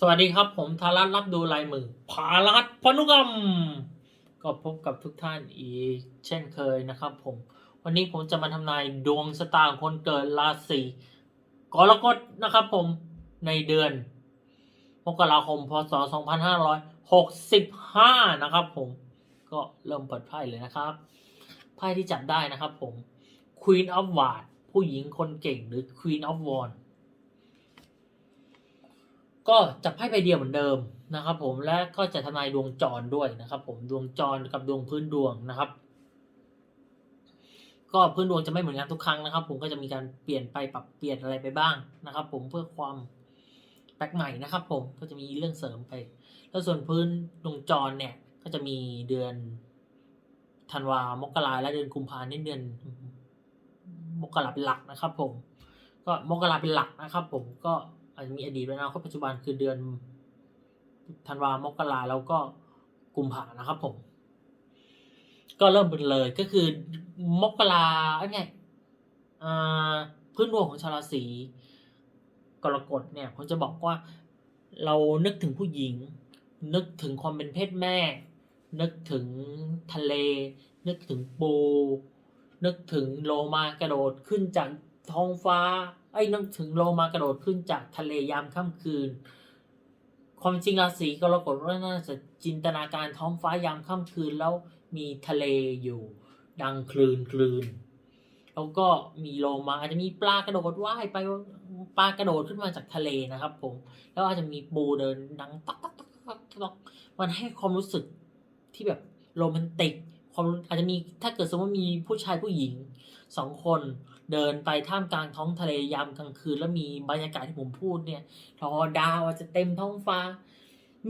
สวัสดีครับ ผมธารัตรับดูลายมือภารัตพนุกรรม ก็พบกับทุกท่านอีกเช่นเคยนะครับผม วันนี้ผมจะมาทำนายดวงชะตางคนเกิดราศีกรกฎนะครับผมในเดือนมกราคมพศ 2565 นะครับผม ก็เริ่มเปิดไพ่เลยนะครับ ไพ่ที่จับได้นะครับผม Queen of w a r d ผู้หญิงคนเก่งหรือ Queen of w a n d ก็จับไพ่ใบเดียวเหมือนเดิมนะครับ ผมและก็จะทนายดวงจรด้วยนะครับ ผมดวงจรกับดวงพื้นดวงนะครับ ก็พื้นดวงจะไม่เหมือนกันทุกครั้งนะครับ ผมก็จะมีการเปลี่ยนไปปรับเปลี่ยนอะไรไปบ้างนะครับ ผมเพื่อความแปลกใหม่นะครับ ผมก็จะมีเรื่องเสริมไป แล้วส่วนพื้นดวงจรเนี่ย ก็จะมีเดือนธันวามกราและเดือนกุมภาเนี่เดือนมกราเป็นหลักนะครับ ผม ก็มกราเป็นหลักนะครับ ผมก็ อาจจะมีอดีตและอนาคตปัจจุบันคือเดือนธันวามกราแล้วก็กุมภานะครับผม ก็เริ่มเป็นเลยก็คือ มกราไอ้ไงอ่าพื้นดวงของชาวราศีกรกฎเนี่ยผมจะบอกว่าเรานึกถึงผู้หญิง นึกถึงความเป็นเพศแม่ นึกถึงทะเล นึกถึงปู นึกถึงโลมากระโดดขึ้นจากท้องฟ้า อ้ยนึกถึงโลมากระโดดขึ้นจากทะเลยามค่ำคืน ความจริงราศีกรกฎว่าน่าจะจินตนาการท้องฟ้ายามค่ำคืนแล้วมีทะเลอยู่ ดังคลืนคลืนแล้วก็มีโลมาอาจจะมีปลากระโดดว่ายไปปลากระโดดขึ้นมาจากทะเลนะครับ ผม แล้วอาจจะมีปูเดินดังตักตักตักตักตักมันให้ความรู้สึกที่แบบโรแมนติกความอาจจะมีถ้าเกิดสมมติมีผู้ชายผู้หญิงสองคน เดินไปท่ามกลางท้องทะเลยามกลางคืน แล้วมีบรรยากาศที่ผมพูดเนี่ยทอดาวอาจจะเต็มท้องฟ้า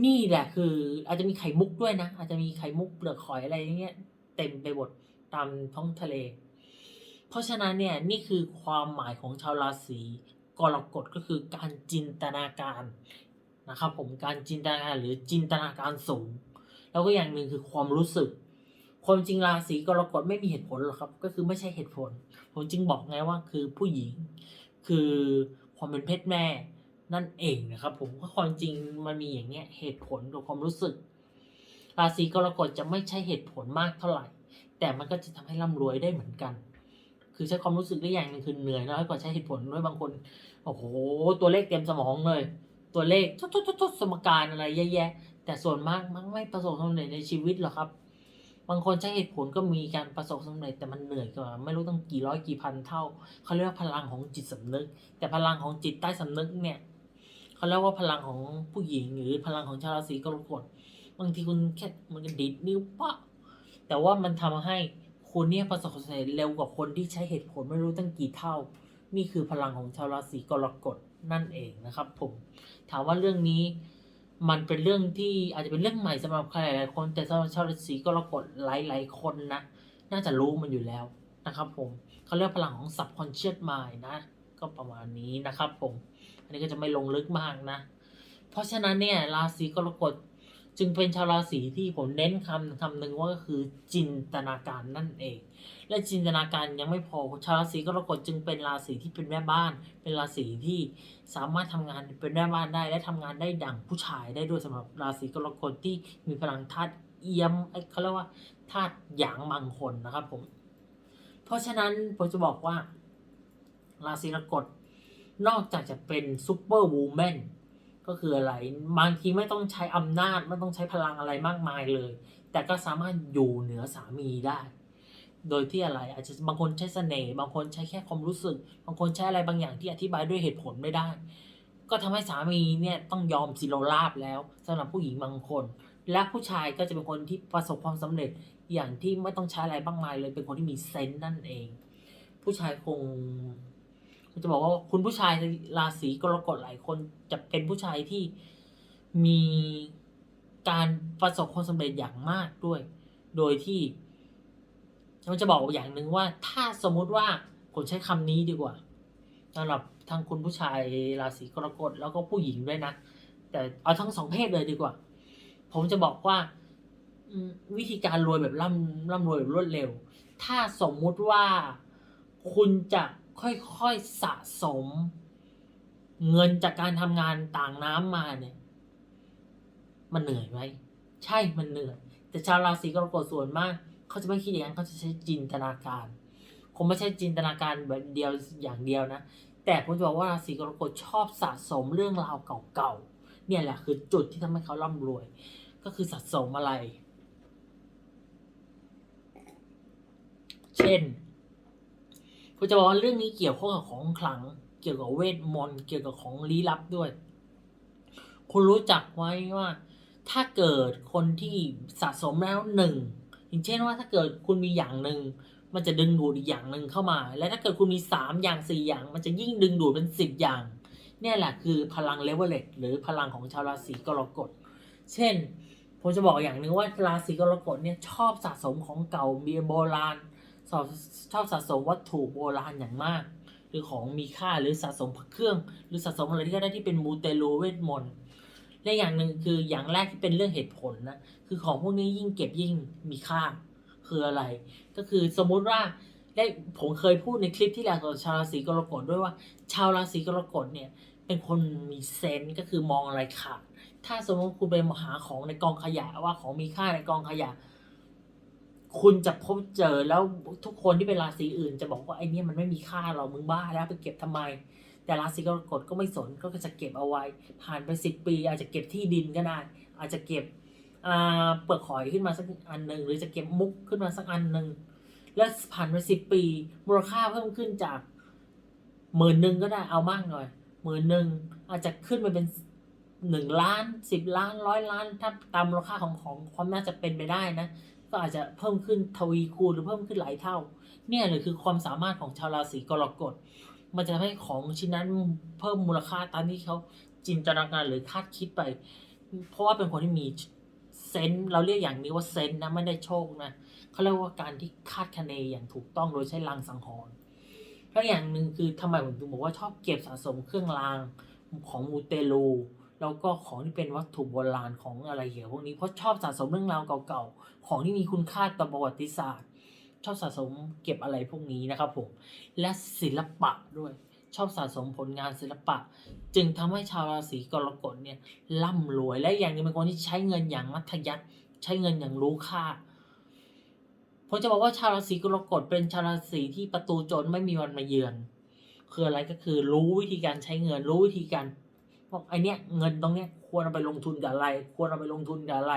นี่แหละคือ อาจจะมีไข่มุกด้วยนะ อาจจะมีไข่มุกเปลือกหอยอะไรอย่เงี้ยเต็มไปหมดตามท้องทะเล เพราะฉะนั้นเนี่ยนี่คือความหมายของชาวราศีกรกฎก็คือการจินตนาการนะครับผมการจินตนาการหรือจินตนาการสูง แล้วก็อย่างหนึ่งคือความรู้สึก ความจริงราศีกรกฎไม่มีเหตุผลหรอกครับ ก็คือไม่ใช่เหตุผล ผมจึงบอกไงว่าคือผู้หญิง คือความเป็นเพศแม่นั่นเองนะครับ ผมก็ความจริงมันมีอย่างเงี้ยเหตุผลกับความรู้สึก ราศีกรกฎจะไม่ใช่เหตุผลมากเท่าไหร่ แต่มันก็จะทำให้ร่ำรวยได้เหมือนกัน คือใช้ความรู้สึกได้อย่างหนึงคือเหนื่อยน้อยกว่าใช้เหตุผลด้วยบางคนโอ้โหตัวเลขเต็มสมองเลย ตัวเลขทุดทุดทุดทุดสมการอะไรแย่ๆแต่ส่วนมากมันไม่ประสบความสำเร็จในชีวิตหรอกครับ บางคนใช้เหตุผลก็มีการประสบความสำเร็จแต่มันเหนื่อยกว่าไม่รู้ต้องกี่ร้อยกี่พันเท่าเขาเรียกว่าพลังของจิตสำนึก แต่พลังของจิตใต้สำนึกเนี่ยเขาเรียกว่าพลังของผู้หญิงหรือพลังของชาวราศีกรกฎบางทีคุณแค่มันก็ดิดนิ้วปะแต่ว่ามันทำให้คุณเนี่ยประสบความสำเร็จเร็วกว่าคนที่ใช้เหตุผลไม่รู้ตั้งกี่เท่า นี่คือพลังของชาวราศีกรกฎนั่นเองนะครับ ผม ถามว่าเรื่องนี้ มันเป็นเรื่องที่อาจจะเป็นเรื่องใหม่สำหรับใครหลายๆคน แต่สำหรับชาวราศีกรกฎหลายๆคนนะน่าจะรู้มันอยู่แล้วนะครับผมเขาเรียกพลังของ subconscious mind นะ ก็ประมาณนี้นะครับผม อันนี้ก็จะไม่ลงลึกมากนะ เพราะฉะนั้นเนี่ยราศีกรกฎ จึงเป็นชาวราศีที่ผมเน้นคำคำหนึ่งว่าก็คือจินตนาการนั่นเอง และจินตนาการยังไม่พอชาวราศีกรกฎจึงเป็นราศีที่เป็นแม่บ้าน เป็นราศีที่สามารถทำงานเป็นแม่บ้านได้ และทำงานได้ดั่งผู้ชายได้ด้วยสำหรับราศีกรกฎที่มีพลังธาตุเอี่ยมเอ้ยเขาเรียกว่าธาตุหยางบางคนนะครับผม เพราะฉะนั้นผมจะบอกว่า ราศีกรกฎนอกจากจะเป็นซูเปอร์วูแมน ก็คืออะไร บางทีไม่ต้องใช้อำนาจไม่ต้องใช้พลังอะไรมากมายเลย แต่ก็สามารถอยู่เหนือสามีได้ โดยที่อะไรอาจจะบางคนใช้เสน่ห์บางคนใช้แค่ความรู้สึก บางคนใช้อะไรบางอย่างที่อธิบายด้วยเหตุผลไม่ได้ ก็ทำให้สามีเนี่ยต้องยอมสิโรราบแล้วสำหรับผู้หญิงบางคน และผู้ชายก็จะเป็นคนที่ประสบความสำเร็จอย่างที่ไม่ต้องใช้อะไรมากมายเลยเป็นคนที่มีเซนส์นั่นเอง ผู้ชายคง จะบอกว่าคุณผู้ชายราศีกรกฎหลายคนจะเป็นผู้ชายที่มีการประสบความสำเร็จอย่างมากด้วย โดยที่มันจะบอกอย่างหนึ่งว่า ถ้าสมมุติว่าผมใช้คำนี้ดีกว่าสำหรับทางคุณผู้ชายราศีกรกฎแล้วก็ผู้หญิงด้วยนะ แต่เอาทั้งสองเพศเลยดีกว่า ผมจะบอกว่าวิธีการรวยแบบร่ำร่ำรวยแบบรวดเร็ว ถ้าสมมุติว่าคุณจะ ค่อยๆสะสม เงินจากการทำงานต่างน้ำมาเนี่ย มันเหนื่อยไหมใช่มันเหนื่อย แต่ชาวราศีกรกฎส่วนมาก เขาจะไม่คิดอย่างนั้นเขาจะใช้จินตนาการคงไม่ใช่จินตนาการแบบเดียวอย่างเดียวนะ แต่ผมจะบอกว่าราศีกรกฎชอบสะสมเรื่องราวเก่าๆเนี่ยแหละคือจุดที่ทำให้เขาร่ำรวย ก็คือสะสมอะไร เช่น ผมจะบอกว่าเรื่องนี้เกี่ยวข้องกับของขลัง เกี่ยวกับเวทมนต์เกี่ยวกับของลี้ลับด้วย คุณรู้จักไว้ว่า ถ้าเกิดคนที่สะสมแล้วหนึ่งอย่างเช่นว่าถ้าเกิดคุณมีอย่างหนึ่งมันจะดึงดูดอีกอย่างหนึ่งเข้ามา และถ้าเกิดคุณมีสามอย่างสี่อย่าง มันจะยิ่งดึงดูดเป็นสิบอย่างเนี่ยแหละคือพลังเลเวลเลตหรือพลังของชาวราศีกรกฎ เช่น ผมจะบอกอย่างหนึ่งว่าราศีกรกฎเนี่ยชอบสะสมของเก่าเบียโบราณ ชอบชอบสะสมวัตถุโบราณอย่างมาก หรือของมีค่าหรือสะสมพระเครื่อง หรือสะสมอะไรที่ก็ได้ที่เป็นมูเตลูเวทมนต์และอย่างหนึ่งคืออย่างแรกที่เป็นเรื่องเหตุผลนะคือของพวกนี้ยิ่งเก็บยิ่งมีค่าคืออะไร ก็คือสมมุติว่าได้ผมเคยพูดในคลิปที่แล้วกับชาวราศีกรกฎด้วยว่า ชาวราศีกรกฎเนี่ยเป็นคนมีเซนส์ก็คือมองอะไรขาดถ้าสมมติคุณไปหาของในกองขยะว่าของมีค่าในกองขยะ คุณจะพบเจอแล้วทุกคนที่เป็นราศีอื่น จะบอกว่าไอ้นี่มันไม่มีค่าหรอกมึงบ้าแล้วไปเก็บทำไม แต่ราศีกรกฎก็ไม่สนก็จะเก็บเอาไว้ ผ่านไปสิบปี อาจจะเก็บที่ดินก็ได้ อาจจะเก็บเปลือกหอยขึ้นมาสักอันหนึ่งหรือจะเก็บมุกขึ้นมาสักอันหนึ่งแล้วผ่านไปสิบปี มูลค่าเพิ่มขึ้นจากหมื่นหนึ่งก็ได้เอามากหน่อยหมื่นหนึ่งอาจจะขึ้นมาเป็นหนึ่งล้านสิบล้านร้อยล้าน ถ้าตามมูลค่าของของความน่าจะเป็นไปได้นะ ก็อาจจะเพิ่มขึ้นทวีคูณหรือเพิ่มขึ้นหลายเท่า เนี่ยเลยคือความสามารถของชาวราศีกรกฎ มันจะทำให้ของชิ้นนั้นเพิ่มมูลค่าตามที่เขาจินตนาการหรือคาดคิดไป เพราะว่าเป็นคนที่มีเซนส์เราเรียกอย่างนี้ว่าเซนส์นะไม่ได้โชคนะเขาเรียกว่าการที่คาดคะเนอย่างถูกต้องโดยใช้ลางสังหรณ์แล้วอย่างหนึ่งคือทำไมผมถึงบอกว่าชอบเก็บสะสมเครื่องรางของมูเตลู แล้วก็ของที่เป็นวัตถุโบราณของอะไรเกี่ยพวกนี้เพราะชอบสะสมเรื่องราวเก่าๆ ของที่มีคุณค่าต่อประวัติศาสตร์ ชอบสะสมเก็บอะไรพวกนี้นะครับผม และศิลปะด้วย ชอบสะสมผลงานศิลปะ จึงทำให้ชาวราศีกรกฎเนี่ยร่ำรวยและอย่างนึงเป็นคนที่ใช้เงินอย่างมัธยัสถ์ใช้เงินอย่างรู้ค่าผมจะบอกว่าชาวราศีกรกฎเป็นชาวราศีที่ประตูจรไม่มีวันมาเยือน คืออะไรก็คือรู้วิธีการใช้เงินรู้วิธีการ บอกไอเนี้ยเงินตรงเนี้ยควรเอาไปลงทุนกับอะไร ควรเอาไปลงทุนกับอะไร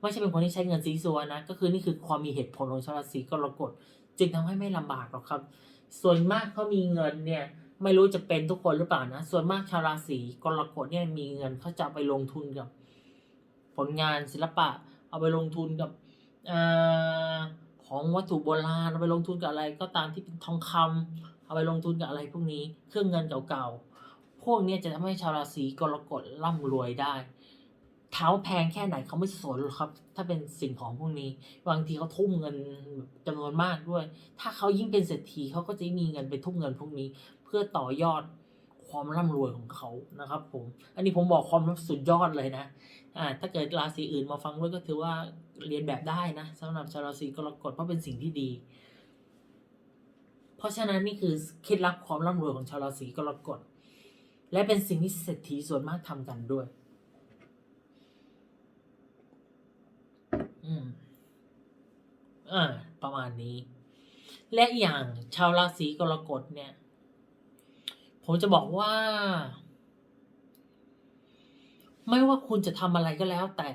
ไม่ใช่เป็นคนที่ใช้เงินซีซัวนะ ก็คือนี่คือความมีเหตุผลของชาวราศีกรกฎจึงทำให้ไม่ลำบากหรอกครับ ส่วนมากเขามีเงินเนี่ยไม่รู้จะเป็นทุกคนหรือเปล่านะ ส่วนมากชาวราศีกรกฎเนี่ยมีเงินเขาจะไปลงทุนกับ ผลงานศิลปะ เอาไปลงทุนกับอาของวัตถุโบราณเอาไปลงทุนกับอะไรก็ตามที่เป็นทองคำเอาไปลงทุนกับอะไรพวกนี้ เครื่องเงินเก่าๆ พวกนี้จะทำให้ชาวราศีกรกฎร่ำรวยได้ เท้าแพงแค่ไหนเขาไม่สนหรอกครับ ถ้าเป็นสิ่งของพวกนี้ บางทีเขาทุ่มเงินจำนวนมากด้วย ถ้าเขายิ่งเป็นเศรษฐีเขาก็จะมีเงินไปทุ่มเงินพวกนี้ เพื่อต่อยอดความร่ำรวยของเขานะครับผม อันนี้ผมบอกความสุดยอดเลยนะ อ่า ถ้าเกิดราศีอื่นมาฟังด้วยก็ถือว่าเรียนแบบได้นะสำหรับชาวราศีกรกฎเพราะเป็นสิ่งที่ดี เพราะฉะนั้นนี่คือเคล็ดลับความร่ำรวยของชาวราศีกรกฎ และเป็นสิ่งที่เศรษฐีส่วนมากทำกันด้วย อืมอ่าประมาณนี้ และอย่างชาวราศีกรกฎเนี่ย ผมจะบอกว่า ไม่ว่าคุณจะทำอะไรก็แล้วแต่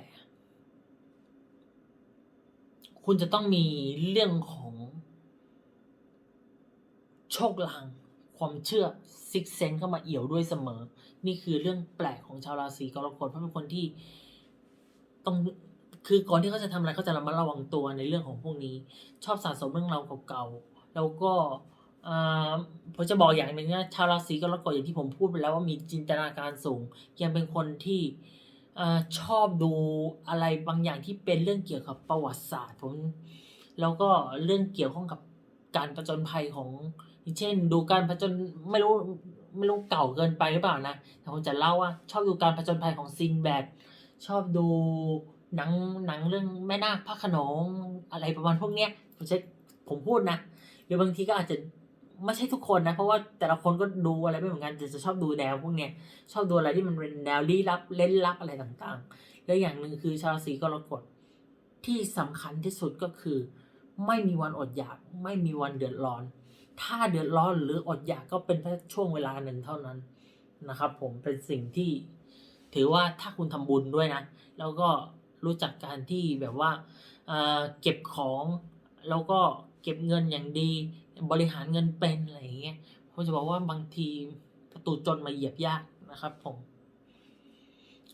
คุณจะต้องมีเรื่องของ โชคลาง ความเชื่อซิกเซนเข้ามาเอี่ยวด้วยเสมอ นี่คือเรื่องแปลกของชาวราศีกรกฎเพราะเป็นคนที่ต้องคือก่อนที่เขาจะทำอะไรเขาจะระมัดระวังตัวในเรื่องของพวกนี้ ชอบสะสมเรื่องราวเก่าๆแล้วก็อ่าผมจะบอกอย่างหนึ่งนะชาวราศีกรกฎอย่างที่ผมพูดไปแล้วว่ามีจินตนาการสูง ยังเป็นคนที่อ่าชอบดูอะไรบางอย่างที่เป็นเรื่องเกี่ยวกับประวัติศาสตร์ผมแล้วก็เรื่องเกี่ยวข้องกับการประจนภัยของ อย่างเช่น ดูการผจญไม่รู้ไม่รู้เก่าเกินไปหรือเปล่านะแต่ผมจะเล่าว่าชอบดูการผจญภัยของซินแบดชอบดูหนังหนังเรื่องแม่นาคพระขนงอะไรประมาณพวกเนี้ยผมใช้ผมพูดนะหรือบางทีก็อาจจะไม่ใช่ทุกคนนะ เพราะว่าแต่ละคนก็ดูอะไรไม่เหมือนกันจะชอบดูแนวพวกเนี้ยชอบดูอะไรที่มันเป็นแนวลี้ลับเล่นลับอะไรต่างๆ และอย่างหนึ่งคือชาวราศีกรกฎที่สำคัญที่สุดก็คือ ไม่มีวันอดอยาก ไม่มีวันเดือดร้อน ถ้าเดือดร้อนหรืออดอยากก็เป็นแค่ช่วงเวลาหนึ่งเท่านั้นนะครับ ผมเป็นสิ่งที่ถือว่าถ้าคุณทำบุญด้วยนะ แล้วก็รู้จักการที่แบบว่าเเก็บของแล้วก็เก็บเงินอย่างดี บริหารเงินเป็นอะไรอย่างเงี้ยผมจะบอกว่าบางทีประตูจนมาเหยียบยากนะครับ ผม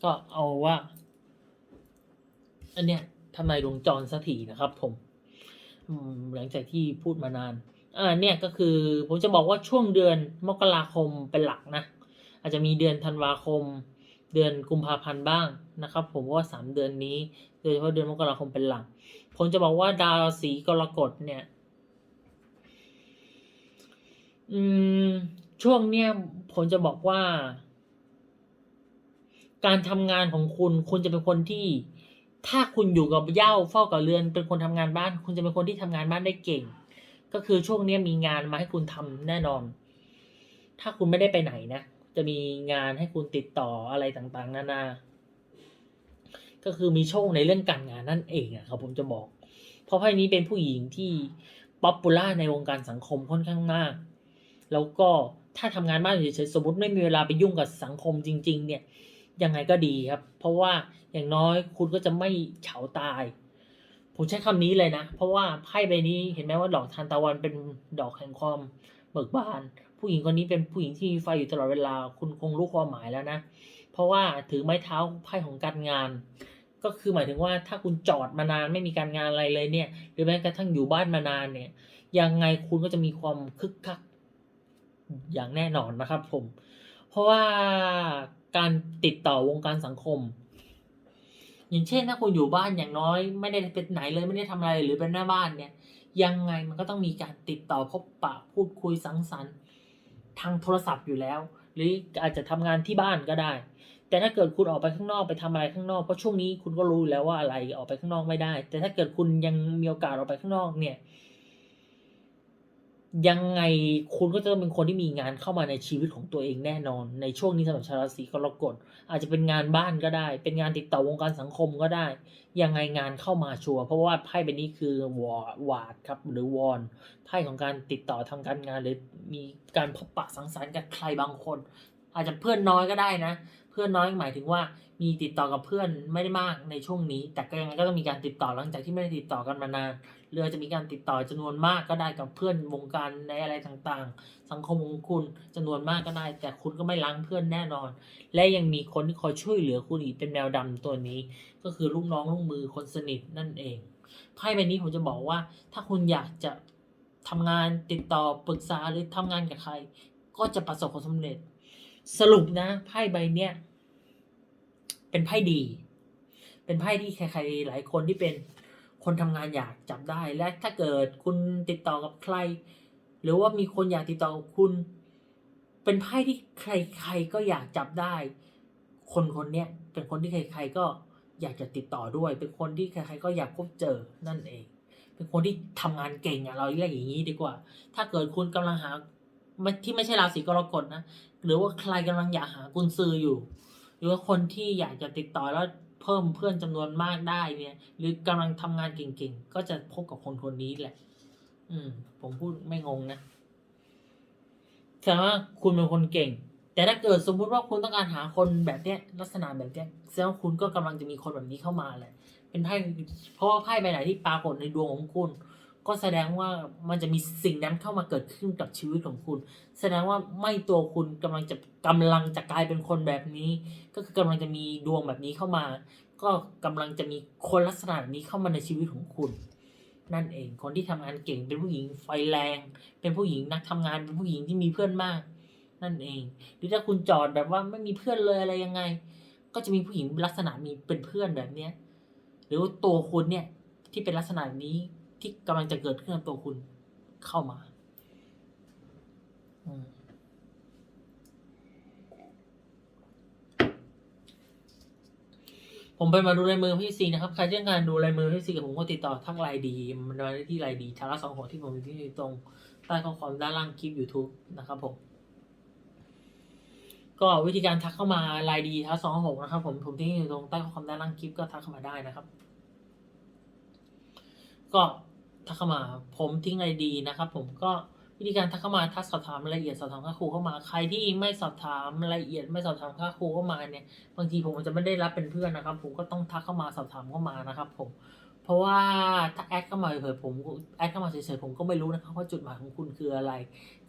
ก็เอาว่า อันเนี้ยทำไมดวงจรสักทีนะครับ ผมหลังจากที่พูดมานาน เอ่าเนี่ยก็คือผมจะบอกว่าช่วงเดือนมกราคมเป็นหลักนะ อาจจะมีเดือนธันวาคม เดือนกุมภาพันธ์บ้างนะครับ ผมว่าสามเดือนนี้โดยเฉพาะเดือนมกราคมเป็นหลัก ผมจะบอกว่าดาวราศีกรกฎเนี่ยอืมช่วงเนี้ยผมจะบอกว่า การทำงานของคุณ คุณจะเป็นคนที่ ถ้าคุณอยู่กับเย้าเฝ้ากับเรือน เป็นคนทำงานบ้าน คุณจะเป็นคนที่ทำงานบ้านได้เก่ง ก็คือช่วงนี้มีงานมาให้คุณทำแน่นอน ถ้าคุณไม่ได้ไปไหนนะ จะมีงานให้คุณติดต่ออะไรต่างๆนานา ก็คือมีโชคในเรื่องการงานนั่นเองอะครับผมจะบอก เพราะไพ่นี้เป็นผู้หญิงที่ป๊อปปูล่าในวงการสังคมค่อนข้างมาก แล้วก็ถ้าทำงานบ้านเฉยๆสมมติไม่มีเวลาไปยุ่งกับสังคมจริง ๆ เนี่ยยังไงก็ดีครับ เพราะว่าอย่างน้อยคุณก็จะไม่เฉาตาย ผมใช้คำนี้เลยนะ เพราะว่าไพ่ใบนี้เห็นไหมว่าดอกทานตะวันเป็นดอกแห่งความเบิกบาน ผู้หญิงคนนี้เป็นผู้หญิงที่มีไฟอยู่ตลอดเวลา คุณคงรู้ความหมายแล้วนะ เพราะว่าถือไม้เท้าไพ่ของการงาน ก็คือหมายถึงว่าถ้าคุณจอดมานานไม่มีการงานอะไรเลยเนี่ย หรือแม้กระทั่งอยู่บ้านมานานเนี่ย ยังไงคุณก็จะมีความคึกคักอย่างแน่นอนนะครับผม เพราะว่าการติดต่อวงการสังคม อย่างเช่นถ้าคุณอยู่บ้านอย่างน้อย ไม่ได้เป็นไหนเลยไม่ได้ทำอะไรหรือเป็นหน้าบ้านเนี่ยยังไงมันก็ต้องมีการติดต่อพบปะพูดคุยสังสรรค์ ทางโทรศัพท์อยู่แล้ว หรืออาจจะทำงานที่บ้านก็ได้ แต่ถ้าเกิดคุณออกไปข้างนอกไปทำอะไรข้างนอกเพราะช่วงนี้คุณก็รู้แล้วว่าอะไรออกไปข้างนอกไม่ได้ แต่ถ้าเกิดคุณยังมีโอกาสออกไปข้างนอกเนี่ย ยังไงคุณก็จะต้องเป็นคนที่มีงานเข้ามาในชีวิตของตัวเองแน่นอน ในช่วงนี้สำหรับชาวราศีกรกฎอาจจะเป็นงานบ้านก็ได้ เป็นงานติดต่อวงการสังคมก็ได้ ยังไงงานเข้ามาชัวร์เพราะว่าไพ่ใบนี้คือวอวาดครับหรือวอนไพ่ของการติดต่อทางการงานหรือมีการพบปะสังสรรค์กับใครบางคน อาจจะเพื่อนน้อยก็ได้นะ เพื่อนน้อยหมายถึงว่ามีติดต่อกับเพื่อนไม่ได้มากในช่วงนี้ แต่ก็ยังไงก็ต้องมีการติดต่อหลังจากที่ไม่ได้ติดต่อกันมานานหรือจะมีการติดต่อจำนวนมากก็ได้กับเพื่อนวงการในอะไรต่างๆ สังคมของคุณจำนวนมากก็ได้ แต่คุณก็ไม่ล้างเพื่อนแน่นอน และยังมีคนที่คอยช่วยเหลือคุณอีกเป็นแมวดำตัวนี้ ก็คือลูกน้องลูกมือคนสนิทนั่นเองไพ่ใบนี้ผมจะบอกว่า ถ้าคุณอยากจะทำงานติดต่อปรึกษาหรือทำงานกับใคร ก็จะประสบความสำเร็จ สรุปนะไพ่ใบเนี้ยเป็นไพ่ดี เป็นไพ่ที่ใครๆหลายคนที่เป็นคนทำงานอยากจับได้และถ้าเกิดคุณติดต่อกับใคร หรือว่ามีคนอยากติดต่อกับคุณ เป็นไพ่ที่ใครๆก็อยากจับได้ คนคนเนี้ยเป็นคนที่ใครๆก็อยากจะติดต่อด้วย เป็นคนที่ใครๆก็อยากพบเจอนั่นเอง เป็นคนที่ทำงานเก่งอะเราเรียกอย่างนี้ดีกว่า ถ้าเกิดคุณกำลังหา ที่ไม่ใช่ราศีกรกฎนะหรือว่าใครกำลังอยากหากุญซืออยู่ หรือว่าคนที่อยากจะติดต่อแล้วเพิ่มเพื่อนจำนวนมากได้เนี่ย หรือกำลังทำงานเก่งๆ ก็จะพบกับคนคนนี้แหละ อืม ผมพูดไม่งงนะแสดงว่าคุณเป็นคนเก่ง แต่ถ้าเกิดสมมุติว่าคุณต้องการหาคนแบบเนี้ย ลักษณะแบบเนี้ยแสดงว่าคุณก็กำลังจะมีคนแบบนี้เข้ามาแหละ เป็นไพ่เพราะว่าไพ่ใบไหนที่ปรากฏในดวงของคุณ ก็แสดงว่ามันจะมีสิ่งนั้นเข้ามาเกิดขึ้นกับชีวิตของคุณ แสดงว่าไม่ตัวคุณกำลังจะกำลังจะกลายเป็นคนแบบนี้ ก็คือกำลังจะมีดวงแบบนี้เข้ามา ก็กำลังจะมีคนลักษณะนี้เข้ามาในชีวิตของคุณ นั่นเองคนที่ทำงานเก่งเป็นผู้หญิงไฟแรง เป็นผู้หญิงนักทำงานเป็นผู้หญิงที่มีเพื่อนมาก นั่นเอง หรือถ้าคุณจอดแบบว่าไม่มีเพื่อนเลยอะไรยังไง ก็จะมีผู้หญิงลักษณะมีเป็นเพื่อนแบบเนี้ยหรือว่าตัวคุณเนี่ยที่เป็นลักษณะนี้ ที่กำลังจะเกิดขึ้นกับตัวคุณเข้ามาผมไปมาดูลายมือพี่ซีนะครับใครที่ต้องการดูลายมือพี่ซีกับผมก็ติดต่อทักไลน์ดีมันมาได้ที่ไลน์ดีทาระสองหัวที่ผมอยู่ที่ตรงใต้ข้อความด้านล่างคลิป YouTube นะครับผม ก็วิธีการทักเข้ามาไลน์ดีทักสองหกนะครับ ผมผมทิ้งอยู่ตรงใต้ข้อความด้านล่างคลิปก็ทักเข้ามาได้นะครับ ก็ ทักเข้ามา ผมทิ้งไอดีนะครับ ผมก็วิธีการทักเข้ามาทักสอบถามรายละเอียดสอบถามค่าครูเข้ามา ใครที่ไม่สอบถามรายละเอียดไม่สอบถามค่าครูเข้ามาเนี่ยบางทีผมอาจจะไม่ได้รับเป็นเพื่อนนะครับ ผมก็ต้องทักเข้ามาสอบถามเข้ามานะครับ ผมเพราะว่าถ้าแอดเข้ามาเผยๆผมแอดเข้ามาเฉยๆผมก็ไม่รู้นะครับว่าจุดหมายของคุณคืออะไร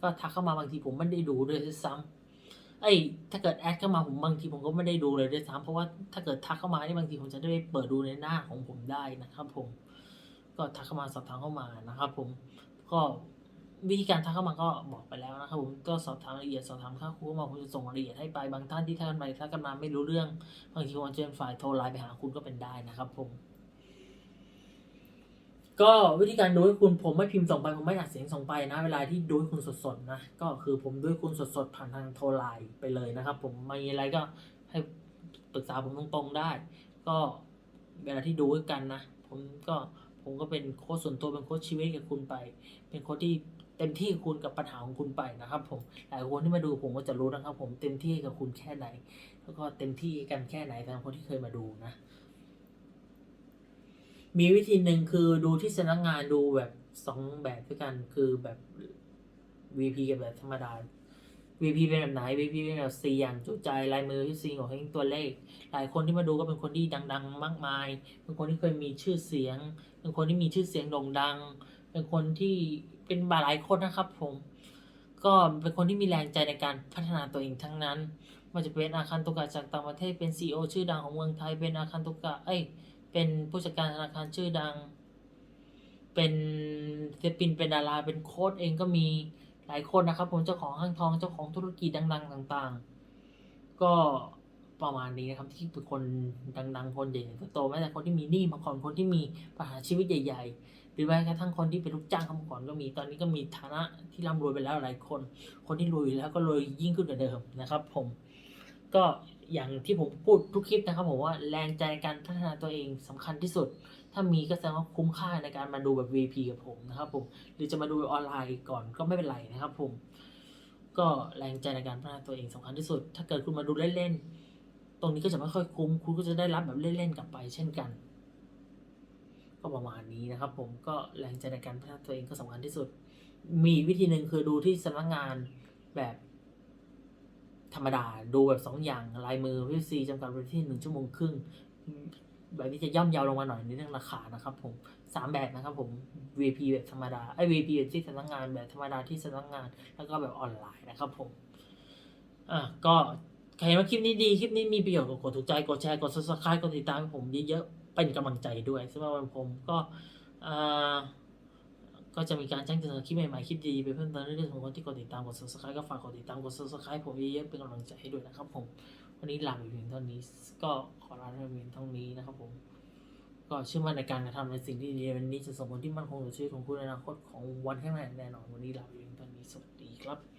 ก็ทักเข้ามาบางทีผมไม่ได้ดูด้วยซ้ำไอ้ถ้าเกิดแอดเข้ามาผมบางทีผมก็ไม่ได้ดูเลยด้วยซ้ำเพราะว่าถ้าเกิดทักเข้ามานี่บางทีผมจะได้เปิดดูในหน้าของผมได้นะครับผม ก็ทักเข้ามาสอบถามเข้ามานะครับ ผมก็วิธีการทักเข้ามาก็บอกไปแล้วนะครับผมก็สอบถามรายละเอียดสอบถามค่าครูเข้ามาผมจะส่งรายละเอียดให้ไปบางท่านที่ทักกันไปทักกันมาไม่รู้เรื่องบางทีผมจะเป็นฝ่ายโทรไลน์ไปหาคุณก็เป็นได้นะครับ ผม ก็วิธีการดูให้คุณผมไม่พิมพ์ส่งไปผมไม่อัดเสียงส่งไปนะ เวลาที่ดูให้คุณสดๆนะก็คือผมดูให้คุณสดๆผ่านทางโทรไลน์ไปเลยนะครับ ผมมีอะไรก็ให้ปรึกษาผมตรงๆได้ ก็เวลาที่ดูด้วยกันนะ ผมก็ ผมก็เป็นโค้ชส่วนตัวเป็นโค้ชชีวิตกับคุณไป เป็นโค้ชที่เต็มที่กับคุณกับปัญหาของคุณไปนะครับ ผมหลายคนที่มาดูผมก็จะรู้นะครับ ผมเต็มที่กับคุณแค่ไหน แล้วก็เต็มที่กันแค่ไหนสำหรับคนที่เคยมาดูนะ มีวิธีหนึ่งคือดูที่สำนักงานดูแบบสองแบบด้วยกันคือแบบ VP กับแบบธรรมดา VP เป็นแบบไหน VP เป็นแบบสี่อย่างจุใจลายมือที่ซีของให้ตัวเลข หลายคนที่มาดูก็เป็นคนที่ดัง ๆ มากมายเป็นคนที่เคยมีชื่อเสียง เป็นคนที่มีชื่อเสียงโด่งดัง เป็นคนที่เป็นบาหลายคนนะครับ ผม ก็เป็นคนที่มีแรงใจในการพัฒนาตัวเองทั้งนั้นมันจะเป็นอาคารตุกะจากต่างประเทศเป็น CEO ชื่อดังของเมืองไทย เป็นอาคารตุกะเอ้ยเป็นผู้จัดการธนาคารชื่อดัง เป็นศิลปินเป็นดาราเป็นโค้ดเองก็มีหลายคนนะครับ ผมเจ้าของห้างทองเจ้าของธุรกิจดัง ๆ ต่าง ๆ ก็ ประมาณนี้นะครับ ที่เป็นคนดังๆ คนใหญ่ๆโตแม้แต่คนที่มีหนี้มาก่อนคนที่มีปัญหาชีวิตใหญ่ ๆ หรือแม้กระทั่งคนที่เป็นลูกจ้างเขามาก่อนก็มีตอนนี้ก็มีฐานะที่ร่ำรวยไปแล้วหลายคน คนที่รวยแล้วก็รวยยิ่งขึ้นกว่าเดิมนะครับ ผมก็อย่างที่ผมพูดทุกคลิปนะครับผมว่าแรงใจในการพัฒนาตัวเองสำคัญที่สุด ถ้ามีก็แสดงว่าคุ้มค่าในการมาดูแบบ VP กับผมนะครับผมหรือจะมาดูออนไลน์ก่อนก็ไม่เป็นไรนะครับผมก็แรงใจในการพัฒนาตัวเองสำคัญที่สุด ถ้าเกิดคุณมาดูเล่นๆ รงนี้ก็จะไม่ค่อยคุ้มคุณก็จะได้รับแบบเล่นๆกลับไป เช่นกัน ก็ประมาณนี้นะครับ ผมก็แรงใจในการพัฒนาตัวเองก็สำคัญที่สุด มีวิธีหนึ่งคือดูที่สำนักงานแบบธรรมดาดูแบบสองอย่างลายมือพีซีจำกัดไว้ที่หนึ่งชั่วโมงครึ่งแบบนี้จะย่อมเยาวลงมาหน่อยในเรื่องราคานะครับผมสามแบบนะครับผม VP แบบธรรมดาไอ้ VP แบบที่สำนักงานแบบธรรมดาที่สำนักงาน แล้วก็แบบออนไลน์นะครับผมอะก็ ใครว่าคลิปนี้ดี คลิปนี้มีประโยชน์ก็กดถูกใจ กดแชร์ กด subscribe กดติดตามให้ผมเยอะๆ เป็นกำลังใจด้วยสำหรับวันผมก็อ่าก็จะมีการแจ้งเตือนคลิปใหม่ๆ คลิปดีไปเพิ่มเติมเรื่อยๆของคนที่กดติดตาม กด subscribe ก็ฝากกดติดตาม กด subscribe ผมเยอะๆเป็นกำลังใจให้ด้วยนะครับผม วันนี้ลาไปเพียงเท่านี้ ก็ขอลาไปเพียงเท่านี้นะครับผม ก็เชื่อมั่นในการกระทำในสิ่งที่ดีวันนี้จะส่งผลที่มั่นคงต่อชีวิตของคุณในอนาคตของวันข้างหน้าแน่นอน วันนี้ลาไปเพียงเท่านี้ สวัสดีครับ